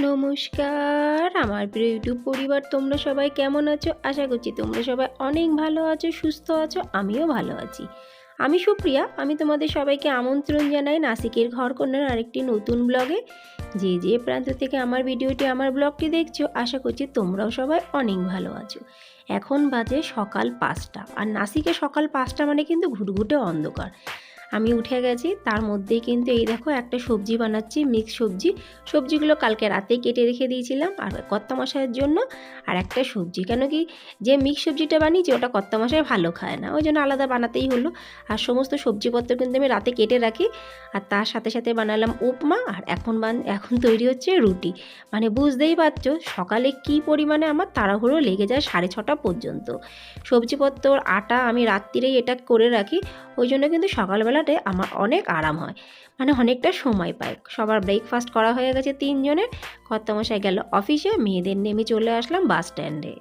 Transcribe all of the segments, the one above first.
নমস্কার, আমার প্রিয় ইউটিউব পরিবার, তোমরা সবাই কেমন আছো? আশা করছি তোমরা সবাই অনেক ভালো আছো, সুস্থ আছো, আমিও ভালো আছি। আমি সুপ্রিয়া, আমি তোমাদের সবাইকে আমন্ত্রণ জানাই নাসিকের ঘরকন্যার আরেকটি নতুন ব্লগে। যে যে প্রান্ত থেকে আমার ভিডিওটি, আমার ব্লগটি দেখছ, আশা করছি তোমরাও সবাই অনেক ভালো আছো। এখন বাজে সকাল পাঁচটা, আর নাসিকে সকাল পাঁচটা মানে কিন্তু ঘুটঘুটে অন্ধকার। আমি উঠে গেছি, তার মধ্যেই কিন্তু এই দেখো একটা সবজি বানাচ্ছি মিক্স সবজি। সবজিগুলো কালকে রাতেই কেটে রেখে দিয়েছিলাম আর কর্তা মশাইয়ের জন্য। আর একটা সবজি, কেন কি যে মিক্স সবজিটা বানিয়েছি, ওটা কর্তা মশাই ভালো খায় না, ওই জন্য আলাদা বানাতেই হলো। আর সমস্ত সবজিপত্র কিন্তু আমি রাতে কেটে রাখি। আর তার সাথে সাথে বানালাম উপমা, আর এখন বান, এখন তৈরি হচ্ছে রুটি। মানে বুঝতেই পারছ, সকালে কি পরিমাণে আমার তাড়াহুড়ো লেগে যায় সাড়ে ছটা পর্যন্ত। সবজিপত্র, আটা আমি রাত্রিরেই এটা করে রাখি, ওই জন্য কিন্তু সকালবেলাতে আমার অনেক আরাম হয়। মানে অনেকটা সময় পাই সবার ব্রেকফাস্ট করা হয়ে গেছে তিনজনের। কর্তামশাই গেল অফিসে মেয়েদের নেমে চলে আসলাম বাস স্ট্যান্ডে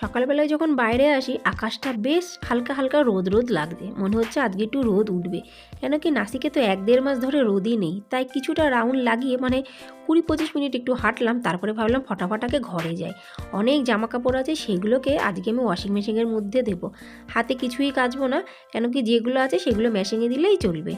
সকালবেলায় যখন বাইরে আসি, আকাশটা বেশ হালকা হালকা রোদ রোদ লাগছে। মনে হচ্ছে আজকে একটু রোদ উঠবে। কেন কি নাসিকে তো এক দেড় মাস ধরে রোদই নেই। তাই কিছুটা রাউন্ড লাগিয়ে মানে কুড়ি পঁচিশ মিনিট একটু হাঁটলাম, তারপরে ভাবলাম ফটাফটাকে ঘরে যাই। অনেক জামা কাপড় আছে, সেগুলোকে আজকে আমি ওয়াশিং মেশিনের মধ্যে দেবো। হাতে কিছুই কাচবো না, কেন কি যেগুলো আছে সেগুলো মেশিনে দিলেই চলবে।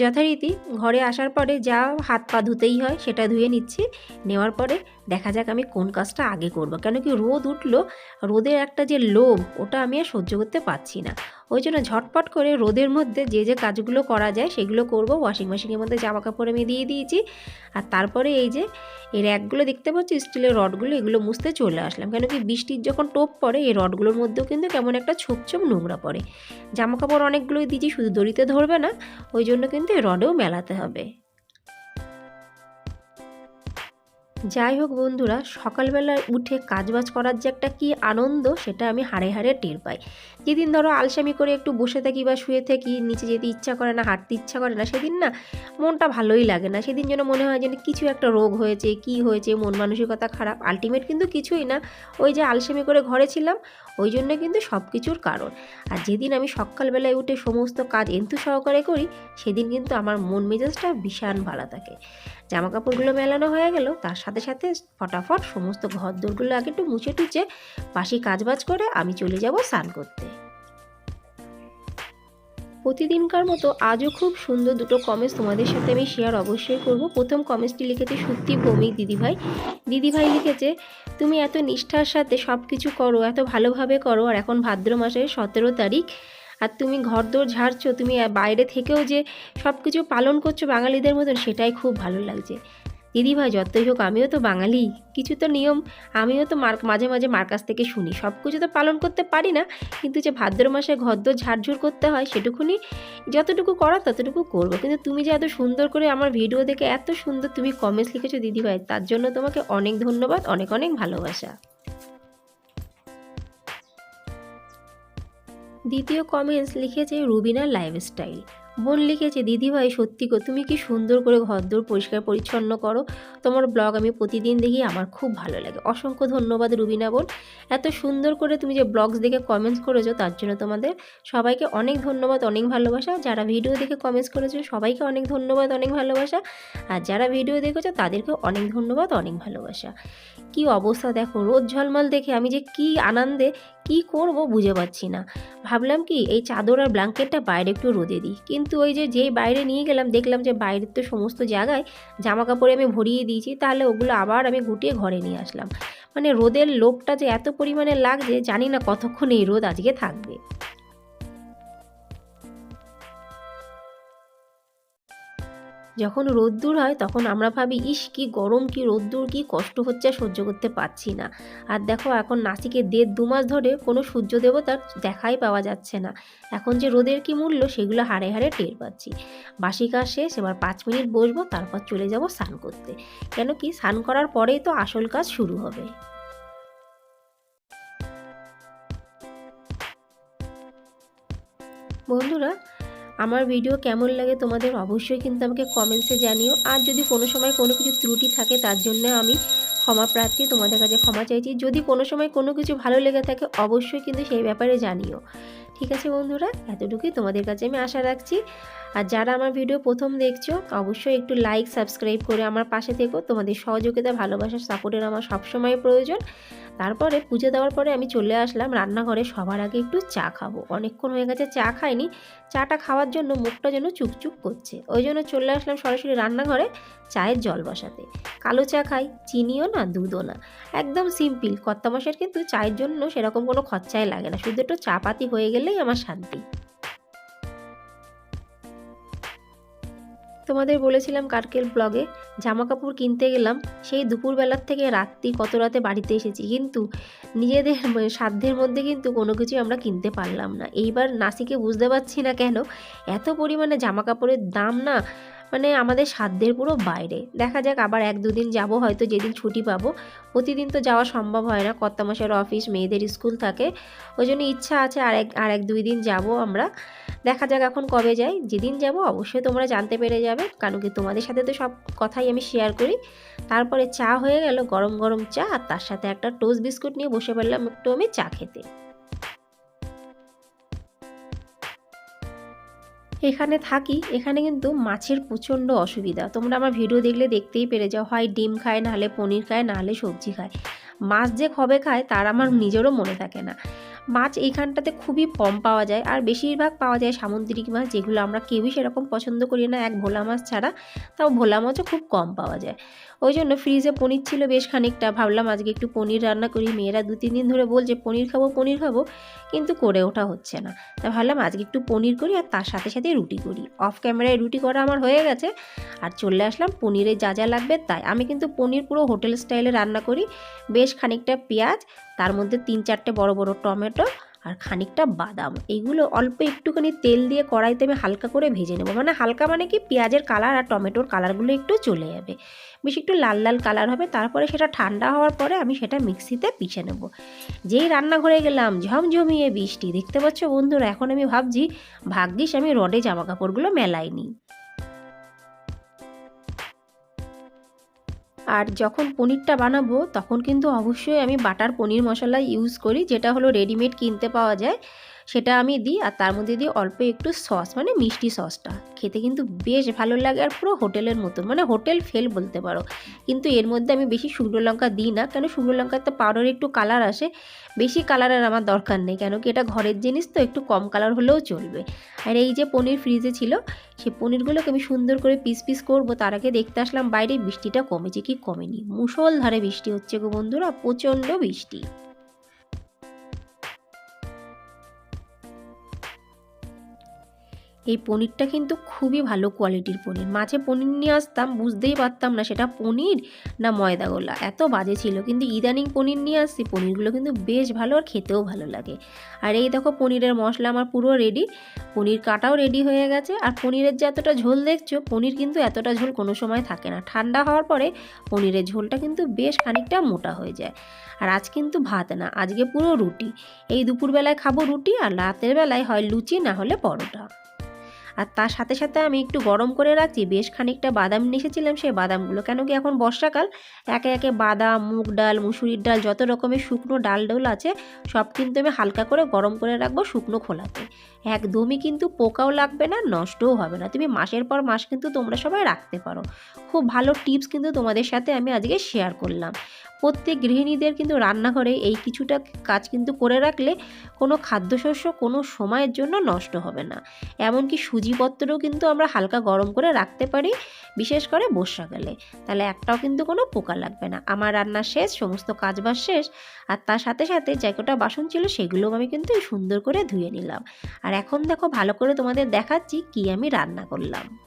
যথারীতি ঘরে আসার পরে যা হাত পা ধুতেই হয়, সেটা ধুয়ে নিচ্ছি। নেওয়ার পরে দেখা যাক আমি কোন কাজটা আগে করব। কেন কি রোদ উঠল, রোদের একটা যে লোভ, ওটা আমি আর সহ্য করতে পারছি না। ওই জন্য ঝটপট করে রোদের মধ্যে যে যে কাজগুলো করা যায়, সেগুলো করব। ওয়াশিং মেশিনের মধ্যে জামা কাপড় আমি দিয়ে দিয়েছি। আর তারপরে এই যে, এই র্যাকগুলো দেখতে পাচ্ছি, স্টিলের রডগুলো, এগুলো মুছতে চলে আসলাম। কেন কি বৃষ্টির যখন টোপ পড়ে, এই রডগুলোর মধ্যেও কিন্তু কেমন একটা ছোপ ছোপ নোংরা পড়ে। জামা কাপড় অনেকগুলোই দিয়েছি, শুধু দড়িতে ধরবে না, ওই জন্য কিন্তু এই রডেও মেলাতে হবে। যাই হোক বন্ধুরা, সকালবেলায় উঠে কাজবাজ করার যে একটা কী আনন্দ, সেটা আমি হাড়ে হাড়ে টের পাই। যেদিন ধরো আলসামি করে একটু বসে থাকি বা শুয়ে থাকি, নিচে যেতে ইচ্ছা করে না, হাঁটতে ইচ্ছা করে না, সেদিন না মনটা ভালোই লাগে না। সেদিন যেন মনে হয় যেন কিছু একটা রোগ হয়েছে, কি হয়েছে, মন মানসিকতা খারাপ। আলটিমেট কিন্তু কিছুই না। ওই যে আলসামি করে ঘরে ছিলাম, ওই জন্য কিন্তু সব কিছুর কারণ। আর যেদিন আমি সকালবেলায় উঠে সমস্ত কাজ এন্তু সহকারে করি, সেদিন কিন্তু আমার মন মেজাজটা ভীষণ ভালো থাকে। জামা কাপড়গুলো মেলানো হয়ে গেল, তার সাথে সাথে সাথে ফটাফট সমস্ত ঘর দোরগুলো আগে একটু মুছে টুচে পাশে কাজবাজ করে আমি চলে যাব স্নান করতে। প্রতিদিনকার মতো আজও খুব সুন্দর দুটো কমেন্টস তোমাদের সাথে আমি শেয়ার অবশ্যই করব। প্রথম কমেন্টসটি লিখেছে, সত্যি ভৌমিক দিদিভাই। দিদিভাই লিখেছে, তুমি এত নিষ্ঠার সাথে সব কিছু করো, এত ভালোভাবে করো, আর এখন ভাদ্র মাসের সতেরো তারিখ, আর তুমি ঘরদোর ঝাড়ছো, তুমি বাইরে থেকেও যে সব কিছু পালন করছ বাঙালিদের মতন, সেটাই খুব ভালো লাগছে। দিদি ভাই, যতই হোক, আমিও তো বাঙালি। কিছু তো নিয়ম, আমিও তো মার, মাঝে মাঝে মার কাছ থেকে শুনি। সব কিছু তো পালন করতে পারি না, কিন্তু যে ভাদ্র মাসে ঘরদোর ঝাড়ঝুড় করতে হয়, সেটুকুনি যতটুকু করা ততটুকু করব। কিন্তু তুমি যে এত সুন্দর করে আমার ভিডিও দেখে এত সুন্দর তুমি কমেন্টস লিখেছো দিদি ভাই, তার জন্য তোমাকে অনেক ধন্যবাদ, অনেক অনেক ভালোবাসা। দ্বিতীয় কমেন্টস লিখেছে রুবিনা লাইফস্টাইল বোন লিখেছে, দিদিভাই, সত্যি গো, তুমি কি সুন্দর করে ঘরদোর পরিষ্কার পরিচ্ছন্ন করো? তোমার ব্লগ আমি প্রতিদিন দেখি, আমার খুব ভালো লাগে। অসংখ্য ধন্যবাদ রুবিনা বোন। এত সুন্দর করে তুমি যে ব্লগস দেখে কমেন্টস করেছ, তার জন্য তোমাদের সবাইকে অনেক ধন্যবাদ, অনেক ভালোবাসা। যারা ভিডিও দেখে কমেন্টস করেছ, সবাইকে অনেক ধন্যবাদ, অনেক ভালোবাসা। আর যারা ভিডিও দেখেছ তাদেরকে অনেক ধন্যবাদ, অনেক ভালোবাসা। কি অবস্থা দেখো, রোদ ঝলমল দেখে আমি যে কি আনন্দে কি করব বুঝে পাচ্ছি না। ভাবলাম কি, এই চাদর আর ব্ল্যাঙ্কেটটা বাইরে একটু রোদে দিই। কিন্তু ওই যে, যেই বাইরে নিয়ে গেলাম, দেখলাম যে বাইরের তো সমস্ত জায়গায় জামা কাপড়ে আমি ভরিয়ে দিয়েছি, তাহলে ওগুলো আবার আমি গুটিয়ে ঘরে নিয়ে আসলাম। মানে রোদের লোভটা যে এত পরিমাণে লাগছে, জানি না কতক্ষণ এই রোদ আজকে থাকবে। যখন রোদ্দুর হয় তখন আমরা ভাবি, ইস, কি গরম, কি রোদ্দুর, কি কষ্ট হচ্ছে সহ্য করতে পারছি না। আর দেখো, এখন নাসিকে দেড় দু মাস ধরে কোনো সূর্য দেবতার দেখাই পাওয়া যাচ্ছে না। এখন যে রোদের কি মূল্য, সেগুলো হাড়ে হাড়ে টের পাচ্ছি। বাসি কাজ শেষ, এবার পাঁচ মিনিট বসবো, তারপর চলে যাব স্নান করতে। কেন কি, স্নান করার পরেই তো আসল কাজ শুরু হবে। বন্ধুরা আমার ভিডিও কেমন লাগে তোমাদের অবশ্যই কিন্তু আমাকে কমেন্টসে জানিও। আর যদি কোনো সময় কোনো কিছু ত্রুটি থাকে, তার জন্য আমি ক্ষমা প্রার্থী তোমাদের কাছে ক্ষমা চাইছি। যদি কোনো সময় কোনো কিছু ভালো লেগে থাকে, অবশ্যই কিন্তু সেই ব্যাপারে জানিও। ঠিক আছে বন্ধুরা? এতটুকুই তোমাদের কাছে আমি আশা রাখছি। আর যারা আমার ভিডিও প্রথম দেখছ, অবশ্যই একটু লাইক সাবস্ক্রাইব করে আমার পাশে থেকো। তোমাদের সহযোগিতা, ভালোবাসার সাপোর্টের আমার সবসময় প্রয়োজন। তারপরে পুজো দেওয়ার পরে আমি চলে আসলাম রান্নাঘরে। সবার আগে একটু চা খাব। অনেকক্ষণ হয়ে গেছে, চা খাইনি। চাটা খাওয়ার জন্য মুখটা যেন চুকচুক করছে। ওই জন্য চলে আসলাম সরাসরি রান্নাঘরে চায়ের জল বসাতে। কালো চা খাই, চিনিও না, দুধও না। একদম সিম্পল কত্তা মাসের কিন্তু চায়ের জন্য সেরকম কোনো খরচাই লাগে না। শুধু একটু চা পাতি হয়ে গেলেই আমার শান্তি। তোমাদের বলেছিলাম কার্কেল ব্লগে জামা কাপড় কিনতে গেলাম, সেই দুপুরবেলার থেকে রাত্রি কত রাতে বাড়িতে এসেছি। কিন্তু নিজেদের সাধ্যের মধ্যে কিন্তু কোনো কিছুই আমরা কিনতে পারলাম না। এইবার নাসিকে বুঝতে পারছি না কেন, এত পরিমাণে জামা কাপড়ের দাম না মানে আমাদের সাধ্যের পুরো বাইরে। দেখা যাক আবার এক দুদিন যাব, হয়তো যেদিন ছুটি পাবো। প্রতিদিন তো যাওয়া সম্ভব হয় না কর্তা মাসের অফিস মেয়েদের স্কুল থাকে। ওই জন্য ইচ্ছা আছে আর এক আর এক দুই দিন যাব আমরা। দেখা যাক এখন কবে যাই। যেদিন যাব অবশ্যই তোমরা জানতে পেরে যাবে, কারণ কি তোমাদের সাথে তো সব কথাই আমি শেয়ার করি। তারপরে চা হয়ে গেল, গরম গরম চা, আর তার সাথে একটা টোস্ট বিস্কুট নিয়ে বসে পড়লাম একটু আমি চা খেতে। এখানে থাকি, এখানে কিন্তু মাছের প্রচণ্ড অসুবিধা। তোমরা আমার ভিডিও দেখলে দেখতেই পেরে যাও। হয় ডিম খায়, নাহলে পনির খায়, নাহলে সবজি খায়। মাছ যে কবে খায়, তার আমার নিজেরও মনে থাকে না। মাছ এইখানটাতে খুবই কম পাওয়া যায় আর বেশিরভাগ পাওয়া যায় সামুদ্রিক মাছ, যেগুলো আমরা কেউই সেরকম পছন্দ করি না। এক ভোলা মাছ ছাড়া তাও ভোলা মাছও খুব কম পাওয়া যায়। ওই জন্য ফ্রিজে পনির ছিল বেশ খানিকটা। ভাবলাম আজকে একটু পনির রান্না করি। মেয়েরা দু তিন দিন ধরে বলছে, পনির খাব পনির খাব। কিন্তু করে ওঠা হচ্ছে না। তা ভাবলাম আজকে একটু পনির করি আর তার সাথে সাথে রুটি করি। অফ ক্যামেরায় রুটি করা আমার হয়ে গেছে আর চলে আসলাম। পনিরে যা যা লাগবে তাই। আমি কিন্তু পনির পুরো হোটেল স্টাইলে রান্না করি। বেশ খানিকটা পেঁয়াজ তার মধ্যে তিন চারটে বড় বড় টমেটো আর খানিকটা বাদাম। এইগুলো অল্প একটুখানি তেল দিয়ে কড়াইতে আমি হালকা করে ভেজে নেব। মানে হালকা মানে কি পেঁয়াজের কালার আর টমেটোর কালারগুলো একটু চলে যাবে। বেশ একটু লাল লাল কালার হবে। তারপরে সেটা ঠান্ডা হওয়ার পরে আমি সেটা মিক্সিতে পিষে নেব। যেই রান্নাঘরে গেলাম, ঝমঝমিয়ে বৃষ্টি। দেখতে পাচ্ছ বন্ধুরা, এখন আমি ভাবছি, ভাগ্যিস আমি রডে জামা কাপড়গুলো মেলাইনি। আর যখন পনিরটা বানাবো, তখন কিন্তু অবশ্যই আমি বাটার পনির মশলা ইউজ করি, যেটা হলো রেডিমেড কিনতে পাওয়া যায়। সেটা আমি দিই আর তার মধ্যে দিই অল্প একটু সস মানে মিষ্টি সসটা। খেতে কিন্তু বেশ ভালো লাগে আর পুরো হোটেলের মতো মানে হোটেল ফেল বলতে পারো। কিন্তু এর মধ্যে আমি বেশি শুকনো লঙ্কা দিই না, কেন শুকনো লঙ্কার তো পাউডার একটু কালার আসে। বেশি কালারের আমার দরকার নেই, কেন কি এটা ঘরের জিনিস তো একটু কম কালার হলেও চলবে। আর এই যে পনির ফ্রিজে ছিল সেই পনিরগুলোকে আমি সুন্দর করে পিস পিস করব, তার আগে দেখতে আসলাম বাইরে বৃষ্টিটা কমেছে, কি কমেনি? মুসলধারে বৃষ্টি হচ্ছে গো বন্ধুরা, প্রচণ্ড বৃষ্টি। এই পনিরটা কিন্তু খুবই ভালো কোয়ালিটির পনির। মাঝে পনির নিয়ে আসতাম, বুঝতেই পারতাম না সেটা পনির না ময়দা গোলা। এত বাজে ছিল, কিন্তু ইদানিং পনির নিয়ে আসছি, পনিরগুলো কিন্তু বেশ ভালো আর খেতেও ভালো লাগে। আর এই দেখো পনিরের মশলা আমার পুরো রেডি পনির কাটাও রেডি হয়ে গেছে। আর পনিরের যে এতটা ঝোল দেখছ, পনির কিন্তু এতটা ঝোল কোনো সময় থাকে না। ঠান্ডা হওয়ার পরে পনিরের ঝোলটা কিন্তু বেশ খানিকটা মোটা হয়ে যায়। আর আজ কিন্তু ভাত না, আজকে পুরো রুটি। এই দুপুরবেলায় খাব রুটি আর রাতের বেলায় হয় লুচি, না হলে পরোটা। আর তার সাথে সাথে আমি একটু গরম করে রাখছি। বেশ খানিকটা বাদাম নিয়ে এসেছিলাম সেই বাদামগুলো কেন কি এখন বর্ষাকাল? একে একে বাদাম, মুগ ডাল, মুসুরির ডাল, যত রকমের শুকনো ডাল ডাল আছে, সব কিন্তু আমি হালকা করে গরম করে রাখব শুকনো খোলাতে। একদমই কিন্তু পোকাও লাগবে না, নষ্টও হবে না। তুমি মাসের পর মাস কিন্তু তোমরা সবাই রাখতে পারো। খুব ভালো টিপস কিন্তু তোমাদের সাথে আমি আজকে শেয়ার করলাম। প্রত্যেক গৃহিণীদের কিন্তু রান্নাঘরে এই কিছুটা কাজ কিন্তু করে রাখলে কোনো খাদ্যশস্য কোনো সময়ের জন্য নষ্ট হবে না। এমনকি সুজিপত্রও কিন্তু আমরা হালকা গরম করে রাখতে পারি, বিশেষ করে বর্ষাকালে। তাহলে একটাও কিন্তু কোনো পোকা লাগবে না। আমার রান্না শেষ, সমস্ত কাজবাজ শেষ, আর তার সাথে সাথে যে কটা বাসন ছিল সেগুলোও আমি কিন্তু সুন্দর করে ধুয়ে নিলাম। আর এখন দেখো ভালো করে তোমাদের দেখাচ্ছি কি আমি রান্না করলাম।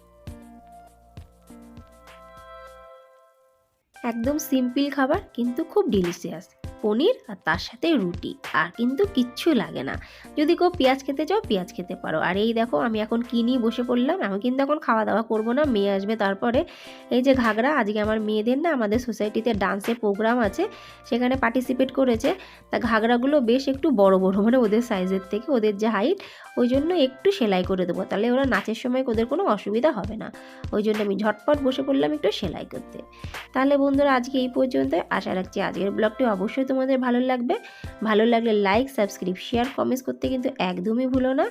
একদম সিম্পল খাবার কিন্তু খুব ডিলিশিয়াস পনির আর তার সাথে রুটি। আর কিন্তু কিচ্ছু লাগে না। যদি কেউ পেঁয়াজ খেতে চাও, পেঁয়াজ খেতে পারো। আর এই দেখো, আমি এখন কিনি বসে পড়লাম? আমি কিন্তু এখন খাওয়া দাওয়া করব না, মেয়ে আসবে তারপরে। এই যে ঘাগরা, আজকে আমার মেয়েদের না আমাদের সোসাইটিতে ডান্সের প্রোগ্রাম আছে, সেখানে পার্টিসিপেট করেছে। তা ঘাগরাগুলো বেশ একটু বড় বড় মানে ওদের সাইজের থেকে, ওদের যে হাইট ওই জন্য একটু সেলাই করে দেবো। তাহলে ওরা নাচের সময় ওদের কোনো অসুবিধা হবে না। ওই জন্য আমি ঝটপট বসে পড়লাম একটু সেলাই করতে। তাহলে বন্ধুরা, আজকে এই পর্যন্ত আশা রাখছি আজকের ব্লগটি অবশ্যই তোমাদের ভালো লাগবে। ভালো লাগলে লাইক সাবস্ক্রাইব শেয়ার কমেন্টস করতে কিন্তু একদমই ভুলো না।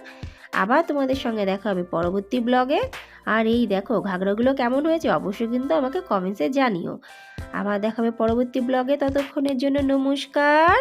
আবার তোমাদের সঙ্গে দেখা হবে পরবর্তী ব্লগে আর এই দেখো, ঘাগরাগুলো কেমন হয়েছে অবশ্যই কিন্তু আমাকে কমেন্টসে জানিও। আবার দেখা হবে পরবর্তী ব্লগে ততক্ষণের জন্য নমস্কার।